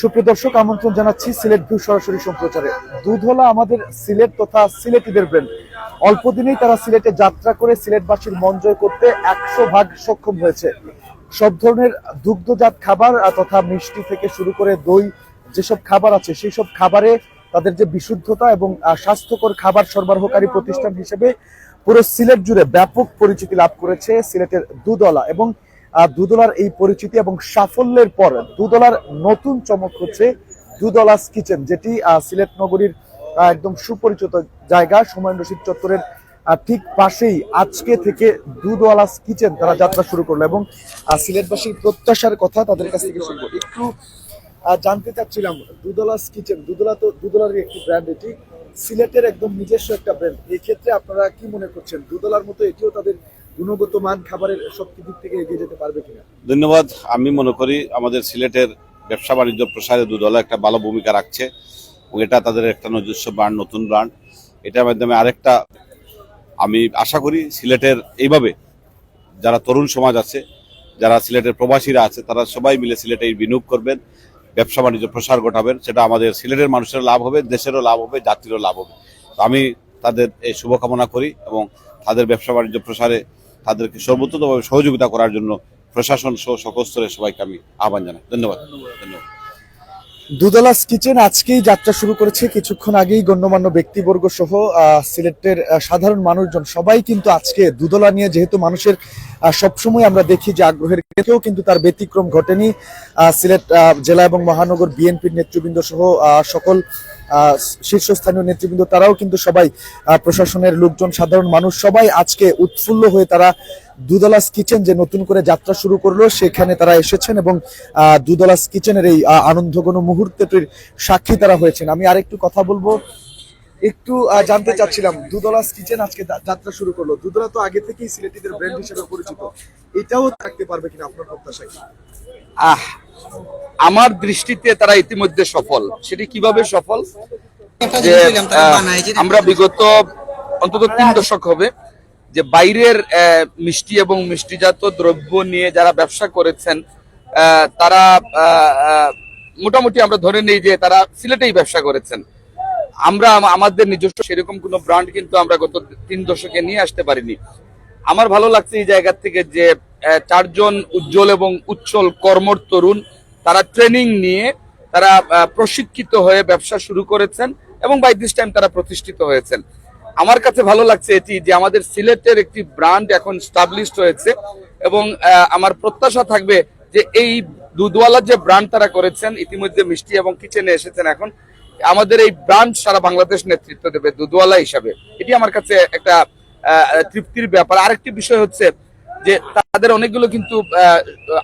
সুপ্রিয় দর্শক, আমন্ত্রণ জানাচ্ছি সিলেট ভিউ সরাসরি সম্প্রচারে। দুধওয়ালা আমাদের সিলেট তথা সিলেটিদের ব্রেন। অল্প দিনেই তারা সিলেটে যাত্রা করে সিলেটবাসীর মন জয় করতে একশো ভাগ সক্ষম হয়েছে। সব ধরনের দুগ্ধজাত খাবার তথা মিষ্টি থেকে শুরু করে দই, যেসব খাবার আছে সেই সব খাবারে তাদের যে বিশুদ্ধতা এবং স্বাস্থ্যকর খাবার সরবরাহকারী প্রতিষ্ঠান হিসেবে পুরো সিলেট জুড়ে ব্যাপক পরিচিতি লাভ করেছে সিলেটের দুধওয়ালা এবং দুধওয়ালার এই পরিচিতি এবং সাফল্যের পর দুদলার নতুন চমক হচ্ছে দুধওয়ালাস কিচেন, যেটি সিলেট নগরীর একদম সুপরিচিত জায়গা হুমায়ুন রশিদ চত্বরের ঠিক পাশেই আজকে থেকে দুধওয়ালাস কিচেন তারা যাত্রা শুরু করল এবং সিলেটবাসীর প্রত্যাশার কথা তাদের কাছ থেকে শুনব। একটু জানতে চাচ্ছিলাম, দুদলাস কিচেন, দুদলা তো দুদলার একটি ব্র্যান্ড এটি সিলেটের একদম নিজস্ব একটা ব্র্যান্ড এই ক্ষেত্রে আপনারা কি মনে করছেন? দুদলার মতো এটিও তাদের গুণগত মান খাবারের শক্তি দিক থেকে এগিয়ে যেতে পারবে কিনা? ধন্যবাদ। আমি মনে করি আমাদের সিলেটের ব্যবসা বাণিজ্য প্রসারে দুধওয়ালা একটা ভালো ভূমিকা রাখছে এবং এটা তাদের একটা নিজস্ব ব্র্যান্ড নতুন ব্র্যান্ড এটার মাধ্যমে আরেকটা আমি আশা করি সিলেটের এইভাবে যারা তরুণ সমাজ আছে, যারা সিলেটের প্রবাসীরা আছে, তারা সবাই মিলে সিলেটে বিনিয়োগ করবেন, ব্যবসা বাণিজ্য প্রসার ঘটাবেন। সেটা আমাদের সিলেটের মানুষের লাভ হবে, দেশেরও লাভ হবে, জাতিরও লাভ হবে। আমি তাদের এই শুভকামনা করি এবং তাদের ব্যবসা বাণিজ্য প্রসারে তাদেরকে সর্বোত্তমভাবে সহযোগিতা করার জন্য প্রশাসন সহ সকল স্তরের সবাইকে আমি আহ্বান জানাই। ধন্যবাদ। ধন্যবাদ। দুদলাস কিচেন আজকেই যাত্রা শুরু করেছে। কিছুক্ষণ আগেই গণ্যমান্য ব্যক্তিবর্গ সহ সিলেটের সাধারণ মানুষজন সবাই কিন্তু আজকে দুদলা নিয়ে, যেহেতু মানুষের সবসময় আমরা দেখি যে আগ্রহের কেউ কিন্তু তার ব্যতিক্রম ঘটেনি। সিলেট জেলা এবং মহানগর বিএনপির নেতৃবৃন্দ সহ সকল শীর্ষস্থানীয় নেতৃবৃন্দ, তারাও কিন্তু সবাই প্রশাসনের লোকজন, সাধারণ মানুষ, সবাই আজকে উৎফুল্ল হয়ে তারা দুদলাস কিচেন যে নতুন করে যাত্রা শুরু করল, সেখানে তারা এসেছেন এবং দুদলাস কিচেনের এই আনন্দঘন মুহূর্তটির সাক্ষী তারা হয়েছেন। আমি আরেকটু কথা বলব, একটু জানতে চাচ্ছিলাম, দুদলাস কিচেন আজকে যাত্রা শুরু করল। দুদলা তো আগে থেকেই সিলেটিদের ব্র্যান্ড হিসেবে পরিচিত। এটাও থাকতে পারবে কিনা আপনার প্রত্যাশা? আহ আমার দৃষ্টিতে তারা ইতিমধ্যে সফল। সেটি কীভাবে সফল? যে আমরা বিগত অন্তত তিন দশক হবে যে বাইরের মিষ্টি এবং মিষ্টিজাত দ্রব্য নিয়ে যারা ব্যবসা করেছেন তারা মোটামুটি আমরা ধরে নেই যে তারা সিলেটেই ব্যবসা করেছেন। আমরা আমাদের নিজস্ব সেরকম কোনো ব্র্যান্ড কিন্তু আমরা গত তিন দশকে নিয়ে আসতে পারিনি। আমার ভালো লাগছে এই জায়গা থেকে যে চারজন উজ্জ্বল এবং উচ্ছল কর্মর তরুণ, তারা ট্রেনিং নিয়ে তারা প্রশিক্ষিত হয়ে ব্যবসা শুরু করেছেন এবং বাই দিস টাইম তারা প্রতিষ্ঠিত হয়েছেন। আমার কাছে ভালো লাগছে এটি যে আমাদের সিলেটের একটি ব্র্যান্ড এখন স্টাবলিশড হয়েছে এবং আমার প্রত্যাশা থাকবে যে এই দুধওয়ালার যে ব্র্যান্ড তারা করেছেন, ইতিমধ্যে মিষ্টি এবং কিচেনে এসেছেন এখন, আমাদের এই ব্র্যান্ড সারা বাংলাদেশ নেতৃত্ব দেবে দুধওয়ালা হিসাবে। এটি আমার কাছে একটা তৃপ্তির ব্যাপার। আরেকটি বিষয় হচ্ছে যে তাদের অনেকগুলো কিন্তু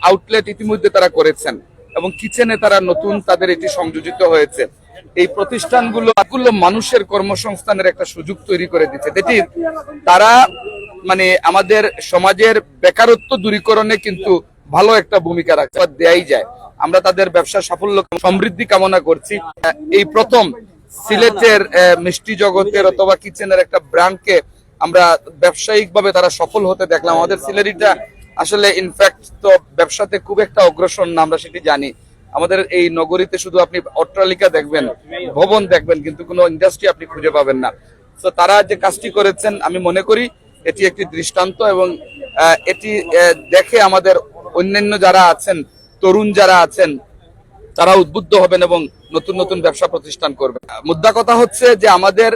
আউটলেট ইতিমধ্যে তারা করেছেন এবং কিচেনে তারা নতুন তাদের এটি সংযোজিত হয়েছে। এই প্রতিষ্ঠানগুলো এগুলো মানুষের কর্মসংস্থানের একটা সুযোগ তৈরি করে দিচ্ছে। যেটি তারা মানে আমাদের সমাজের বেকারত্ব দূরীকরণে কিন্তু ভালো একটা ভূমিকা রাখছে দেয়াই যায়। আমরা তাদের ব্যবসা সাফল্য, সমৃদ্ধি কামনা করছি। এই প্রথম সিলেটের মিষ্টি জগতের অথবা কিচেনের একটা ব্র্যান্ডকে আমরা ব্যবসায়িক ভাবে তারা সফল হতে দেখলাম। আমাদের সিলেরিটা আসলে ইনফ্যাক্ট তো ব্যবসাতে খুব একটা অগ্রসর না, আমরা সেটি জানি। আমাদের এই নগরীতে শুধু আপনি অট্টালিকা দেখবেন, ভবন দেখবেন, কিন্তু কোনো ইন্ডাস্ট্রি আপনি খুঁজে পাবেন না। তো তারা যে কাজটি করেছেন, আমি মনে করি এটি একটি দৃষ্টান্ত এবং এটি দেখে আমাদের অন্যান্য যারা আছেন, তরুণ যারা আছেন, তারা উদ্বুদ্ধ হবেন এবং নতুন নতুন ব্যবসা প্রতিষ্ঠান করবেন। মুদ্রা কথা হচ্ছে যে আমাদের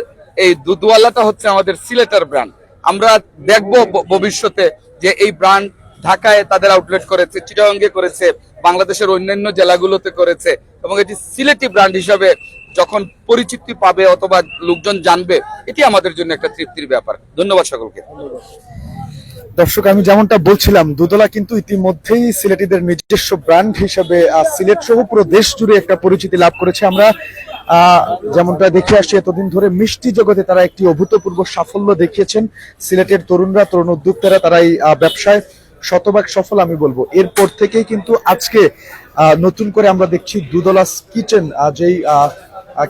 এই দুধওয়ালাটা হচ্ছে আমাদের সিলেটের ব্র্যান্ড আমরা দেখব ভবিষ্যতে যে এই ব্র্যান্ড ঢাকায় তাদের আউটলেট করেছে, চিটাগাঙ্গে করেছে, বাংলাদেশের অন্যান্য জেলাগুলোতে করেছে এবং এটি সিলেটি ব্র্যান্ড হিসাবে যখন পরিচিতি পাবে অথবা লোকজন জানবে, এটি আমাদের জন্য একটা তৃপ্তির ব্যাপার। ধন্যবাদ সকলকে। দর্শক, আমি যেমনটা বলছিলাম দুদলা কিন্তু ইতিমধ্যেই সিলেটিদের নিজস্ব ব্র্যান্ড হিসেবে সিলেট সহ পুরো দেশ জুড়ে একটা পরিচিতি লাভ করেছে। আমরা যেমনটা দেখে আসছি, এতদিন ধরে মিষ্টি জগতে তারা একটি অভূতপূর্ব সাফল্য দেখিয়েছেন। সিলেটের তরুণরা, তরুণ উদ্যোক্তারা তারা এই ব্যবসায় শতভাগ সফল, আমি বলব। এরপর থেকেই কিন্তু আজকে নতুন করে আমরা দেখছি দুদলাস কিচেন যেই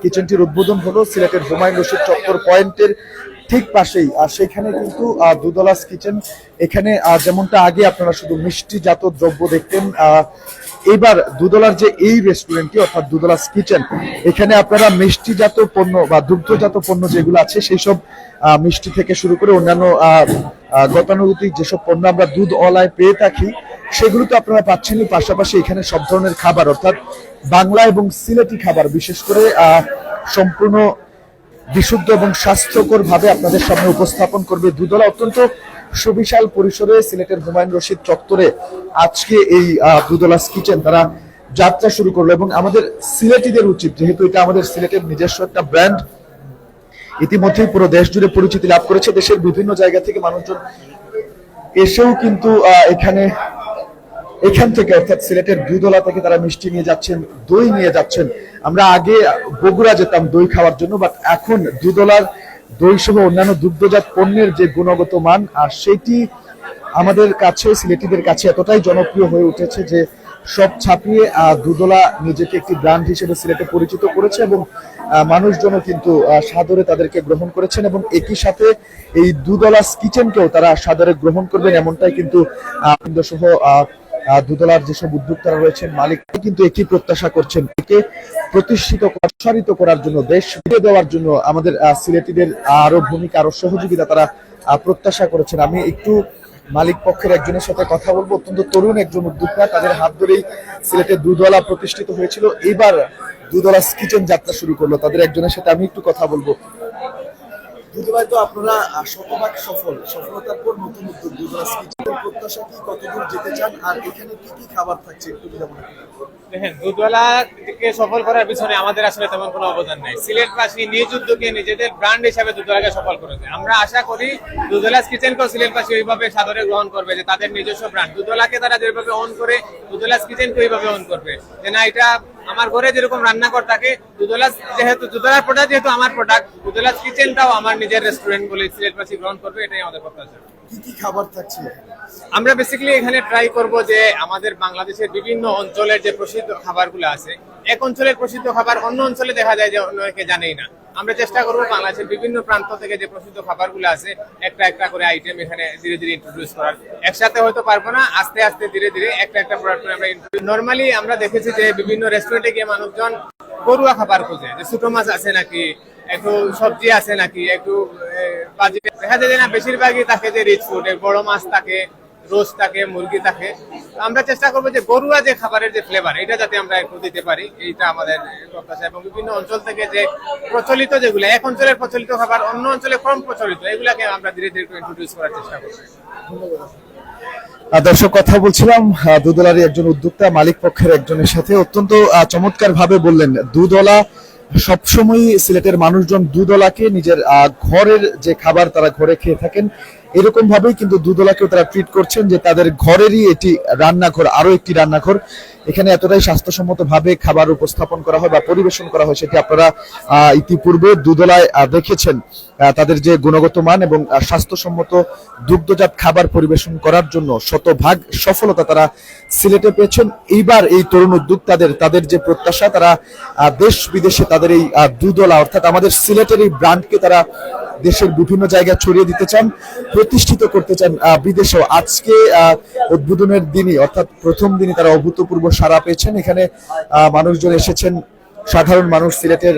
কিচেনটির উদ্বোধন হলো সিলেটের হুমায়ুন রশিদ চত্বর পয়েন্টের ঠিক পাশেই। আর সেখানে কিন্তু দুদলাস কিচেন, এখানে যেমনটা আগে আপনারা শুধু মিষ্টি জাত দ্রব্য দেখতেন এবার দুদলার যে এই রেস্টুরেন্টটি অর্থাৎ দুদলাস কিচেন এখানে আপনারা মিষ্টিজাত পণ্য বা দুগ্ধজাত পণ্য যেগুলো আছে সেই সব মিষ্টি থেকে শুরু করে অন্যান্য গতানুগতিক যেসব পণ্য আমরা দুধ অলায় পেয়ে থাকি সেগুলো তো আপনারা পাচ্ছেনই। পাশাপাশি এখানে সব ধরনের খাবার, অর্থাৎ বাংলা এবং সিলেটি খাবার, বিশেষ করে সম্পূর্ণ বিশুদ্ধ এবং স্বাস্থ্যকর ভাবে আপনাদের সামনে উপস্থাপন করবে দুদলা। অত্যন্ত সুবিশাল পরিসরে সিলেটের হুমায়ুন রশিদ চত্বরে আজকে এই দুদলাস কিচেন তারা যাত্রা শুরু করল এবং আমাদের সিলেটিদের উচিত, যেহেতু এটা আমাদের সিলেটের নিজস্ব একটা ব্র্যান্ড, ইতিমধ্যেই পুরো দেশ জুড়ে পরিচিতি লাভ করেছে, দেশের বিভিন্ন জায়গা থেকে মানুষজন এসেও কিন্তু এখানে, এখান থেকে অর্থাৎ সিলেটের দুধলা থেকে তারা মিষ্টি নিয়ে যাচ্ছেন, দই নিয়ে যাচ্ছেন। আমরা আগে বগুড়া যেতাম দই খাওয়ার জন্য বাট এখন দুধলার দই সহ অন্যান্য দুগ্ধজাত পণ্যের যে গুণগত মান, আর সেটি আমাদের কাছে, সিলেটিদের কাছে এতটাই জনপ্রিয় হয়ে উঠেছে যে সব ছাপিয়ে দুধলা নিজেকে একটি ব্র্যান্ড হিসেবে সিলেটে পরিচিত করেছে এবং মানুষজনও কিন্তু সাদরে তাদেরকে গ্রহণ করেছেন এবং একই সাথে এই দুধলাস কিচেনকেও তারা সাদরে গ্রহণ করবেন এমনটাই কিন্তু সহ দুদলার যেসব উদ্যোক্তারা রয়েছেন, মালিক কিন্তু একই প্রত্যাশা করছেন একে প্রতিষ্ঠিত প্রসারিত করার জন্য, দেশ ফিরে দেওয়ার জন্য আমাদের সিলেটিদের আরও ভূমিকা, আরও সহযোগিতা তারা প্রত্যাশা করেছেন। আমি একটু মালিক পক্ষের একজনের সাথে কথা বলব। অত্যন্ত তরুণ একজন উদ্যোক্তা, তাদের হাত ধরেই সিলেটে দুদলা প্রতিষ্ঠিত হয়েছিল। এবার দুদলা কিচেন যাত্রা শুরু করল। তাদের একজনের সাথে আমি একটু কথা বলব। দুদলায় তো আপনারা শতভাগ সফল। সফলতার পর নতুন উদ্যোগ প্রত্যাশা কি, কতদূর যেতে চান, আর এখানে কি কি খাবার থাকছে, একটু দেখেন, দুধওয়ালা কে সফল করার পিছনে আমাদের আসলে তেমন কোনো অবদান নাই। সিলেটবাসী নিজ উদ্যোগে নিজেদের ব্র্যান্ড হিসাবে দুধওয়ালাকে সফল করেছে। আমরা আশা করি দুধওয়ালাস কিচেনকেও সিলেটবাসী ওইভাবে সাদরে গ্রহণ করবে যে তাদের নিজস্ব ব্র্যান্ড দুধওয়ালাকে তারা যেভাবে অন করে দুধওয়ালাস কিচেনকে ওইভাবে অন করবে। যে না, এটা আমার ঘরে যেরকম রান্নাঘর থাকে দুধলাস যেহেতু দুধলাস প্রোডাক্ট যেহেতু আমার প্রোডাক্ট দুধলাস কিচেনটাও আমার নিজের রেস্টুরেন্ট বলে সিলেটবাসী গ্রহণ করবে এটাই আমাদের প্রত্যাশা কি কি খাবার থাকছে? আমরা বেসিক্যালি এখানে ট্রাই করব যে আমাদের বাংলাদেশের বিভিন্ন অঞ্চলের যে প্রসিদ্ধ খাবারগুলো আছে এক অঞ্চলের প্রসিদ্ধ খাবার অন্য অঞ্চলে দেখা যায় যে অনেকে জানেই না। আমরা চেষ্টা করব বাংলাদেশের বিভিন্ন প্রান্ত থেকে যে প্রসিদ্ধ খাবারগুলো আছে, একটা একটা করে আইটেম এখানে ধীরে ধীরে ইন্ট্রোডিউস করার। একসাথে হয়তো পারব না, আস্তে আস্তে ধীরে ধীরে একটা একটা প্রোডাক্ট আমরা নর্মালি আমরা দেখেছি যে বিভিন্ন রেস্টুরেন্টে গিয়ে মানুষজন ঘরোয়া খাবার খোঁজে। যে ছোট মাছ আছে নাকি, একটু সবজি আছে নাকি, একটু বাজেট দেখা যায় না, বেশিরভাগই তাকে যে রিচ ফুড বড় মাছ থাকে রোজ থাকে, মুরগি থাকে। আমরা চেষ্টা করব যে গরুয়া যে খাবারের যে ফ্লেভার এটা যাতে আমরা একটু দিতে পারি। এইটা আমাদের প্রত্যাশা। এবং বিভিন্ন অঞ্চল থেকে যে প্রচলিত যেগুলো, এক অঞ্চলের প্রচলিত খাবার, অন্য অঞ্চলে কম প্রচলিত, এগুলাকে আমরা ধীরে ধীরে ইন্ট্রোডিউস করার চেষ্টা করছি দর্শক, কথা বলছিলাম দুদলারই একজন উদ্যোক্তা, মালিক পক্ষের একজনের সাথে। অত্যন্ত চমৎকার ভাবে বললেন, দুদলা সবসময় সিলেটের মানুষজন দুদলাকে নিজের ঘরের যে খাবার তারা ঘরে খেয়ে থাকেন এরকম ভাবেই কিন্তু দুদলাকেও তারা ট্রিট করছেন যে তাদের ঘরেরই এটি রান্নাঘর আরও একটি রান্নাঘর। এখানে এতটাই স্বাস্থ্যসম্মত ভাবে খাবার উপস্থাপন করা হয় বা পরিবেশন করা হয় সেটি আপনারা ইতিপূর্বে দুদলায় দেখেছেন। তাদের যে গুণগত মান এবং স্বাস্থ্যসম্মত দুগ্ধজাত খাবার পরিবেশন করার জন্য শতভাগ সফলতা তারা সিলেটে পেয়েছেন। এইবার এই তরুণ উদ্যোক্তাদের তাদের যে প্রত্যাশা, তারা দেশ বিদেশে তাদের এই দুদলা অর্থাৎ আমাদের সিলেটের এই ব্র্যান্ডকে তারা দেশের বিভিন্ন জায়গায় ছড়িয়ে দিতে চান। প্রতিষ্ঠিত করতে চান বিদেশেও। আজকে উদ্বোধনের দিনই অর্থাৎ প্রথম দিনই তারা অভূতপূর্ব সাড়া পেয়েছেন। এখানে মানুষজন এসেছেন সাধারণ মানুষ সিলেটের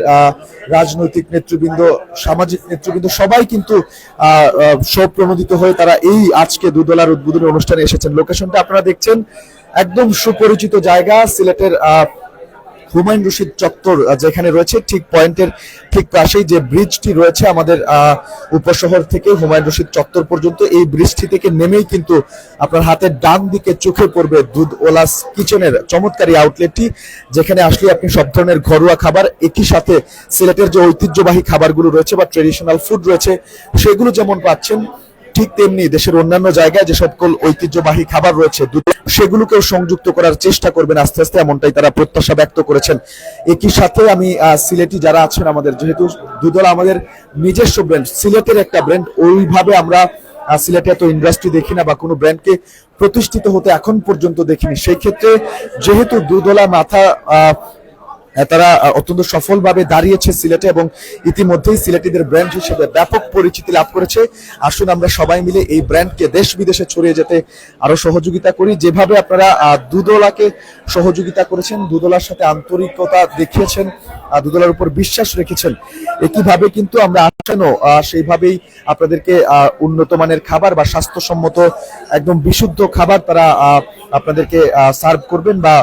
রাজনৈতিক নেতৃবৃন্দ সামাজিক নেতৃবৃন্দ সবাই কিন্তু সপ্রণোদিত হয়ে তারা এই আজকে দুদলার উদ্বোধনী অনুষ্ঠানে এসেছেন। লোকেশনটা আপনারা দেখছেন একদম সুপরিচিত জায়গা সিলেটের আহ, হুমায়ুন রশিদ চত্বর যেখানে রয়েছে, ঠিক পয়েন্টের ঠিক পাশেই যে ব্রিজটি রয়েছে আমাদের উপশহর থেকে হুমায়ুন রশিদ চত্বর পর্যন্ত, এই ব্রিজটি থেকে নেমেই কিন্তু আপনার হাতের ডান দিকে চোখে পড়বে দুধ ওলাস কিচেনের চমৎকারী আউটলেটটি যেখানে আসলে আপনি সব ধরনের ঘরোয়া খাবার একই সাথে সিলেটের যে ঐতিহ্যবাহী খাবারগুলো রয়েছে বা ট্রেডিশনাল ফুড রয়েছে, সেগুলো যেমন পাচ্ছেন ঠিক তেমনি দেশের অন্যান্য জায়গায় যে সকল ঐতিহ্যবাহী খাবার রয়েছে সেগুলোকেও সংযুক্ত করার চেষ্টা করবেন আস্তে আস্তে, এমনটাই তারা প্রত্যাশা ব্যক্ত করেছেন। একই সাথে আমি সিলেটি যারা আছেন আমাদের, যেহেতু দুদল আমাদের নিজস্ব ব্র্যান্ড সিলেটের একটা ব্র্যান্ড ওইভাবে আমরা সিলেটে এত ইন্ডাস্ট্রি দেখি না বা কোনো ব্র্যান্ডকে প্রতিষ্ঠিত হতে এখন পর্যন্ত দেখিনি। সেই ক্ষেত্রে যেহেতু দুদলা মাথা তারা অত্যন্ত সফলভাবে দাঁড়িয়েছে সিলেটে এবং ইতিমধ্যেই সিলেটিদের ব্র্যান্ড হিসেবে ব্যাপক পরিচিতি লাভ করেছে। আসুন আমরা সবাই মিলে এই ব্র্যান্ডকে দেশ বিদেশে ছড়িয়ে যেতে আরও সহযোগিতা করি। যেভাবে আপনারা দুদলাকে সহযোগিতা করেছেন, দুদলার সাথে আন্তরিকতা দেখিয়েছেন দুদলার উপর বিশ্বাস রেখেছেন, একইভাবে কিন্তু আমরা সেইভাবেই আপনাদেরকে উন্নত মানের খাবার বা স্বাস্থ্যসম্মত একদম বিশুদ্ধ খাবার তারা আপনাদেরকে সার্ভ করবেন বা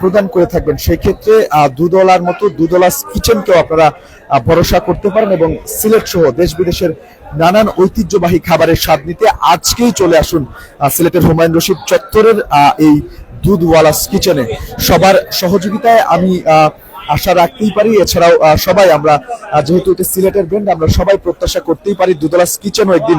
প্রদান করে থাকবেন। সেই ক্ষেত্রে দুদলার মতো দুদলা কিচেনকেও আপনারা ভরসা করতে পারেন এবং সিলেট সহ দেশ বিদেশের নানান ঐতিহ্যবাহী খাবারের স্বাদ নিতে আজকেই চলে আসুন সিলেটের হুমায়ুন রশিদ চত্বরের এই দুধওয়ালাস কিচেনে। সবার সহযোগিতায় আমি আহ, আশা রাখতেই পারি। এছাড়াও সবাই আমরা যেহেতু এটা সিলেটের ব্র্যান্ড আমরা সবাই প্রত্যাশা করতেই পারি দুদলাস কিচেনও একদিন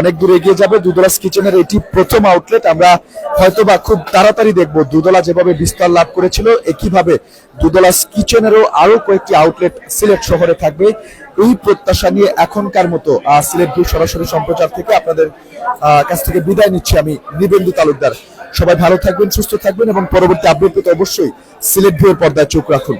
অনেক দূর এগিয়ে যাবে। দুদলাস কিচেনের এটি প্রথম আউটলেট আমরা হয়তোবা খুব তাড়াতাড়ি দেখব দুদলা যেভাবে বিস্তার লাভ করেছিল, একইভাবে দুদলাস কিচেনেরও আরও কয়েকটি আউটলেট সিলেট শহরে থাকবে। এই প্রত্যাশা নিয়ে এখনকার মতো সিলেট ভিউ সরাসরি সম্প্রচার থেকে আপনাদের কাছ থেকে বিদায় নিচ্ছি আমি নিবেন্দু তালুকদার। সবাই ভালো থাকবেন, সুস্থ থাকবেন এবং পরবর্তী আপডেট পেতে অবশ্যই সিলেট ভিউর পর্দায় চোখ রাখুন।